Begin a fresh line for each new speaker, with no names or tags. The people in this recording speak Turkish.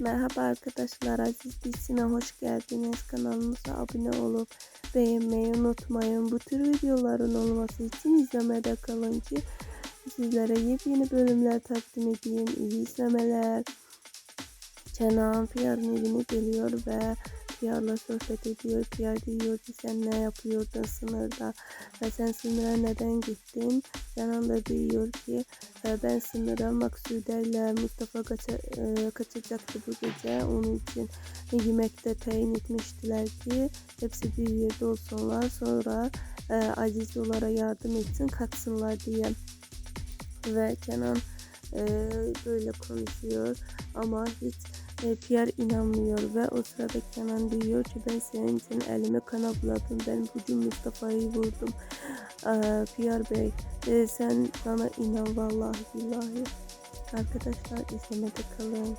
Merhaba arkadaşlar Aziz Bilsin'e hoş geldiniz. Kanalımıza abone olup beğenmeyi unutmayın. Bu tür videoların olması için izlemede kalın ki sizlere yepyeni bölümler takdim edeyim. İyi izlemeler. Kenan Piyar'ın evine geliyor ve Piyar'la sohbet ediyor. Piyar diyor ki sen ne yapıyordun sınırda ve sen sınıra neden gittin? Kenan da diyor ki "E, ben sınıra Maksude ile Mustafa kaça, e, kaçacaktı bu gece. Onun için yemekte tayin etmiştiler ki hepsi bir yerde olsunlar. Sonra e, onlara yardım etsin kaçsınlar diye. Ve Kenan e, böyle konuşuyor ama hiç e, Pierre inanmıyor ve o sırada Kenan diyor ki ben senin için elime kana buladım. Ben bugün Mustafa'yı vurdum. E, Pierre Bey e, sen bana inan vallahi billahi. Arkadaşlar izlemede kalın.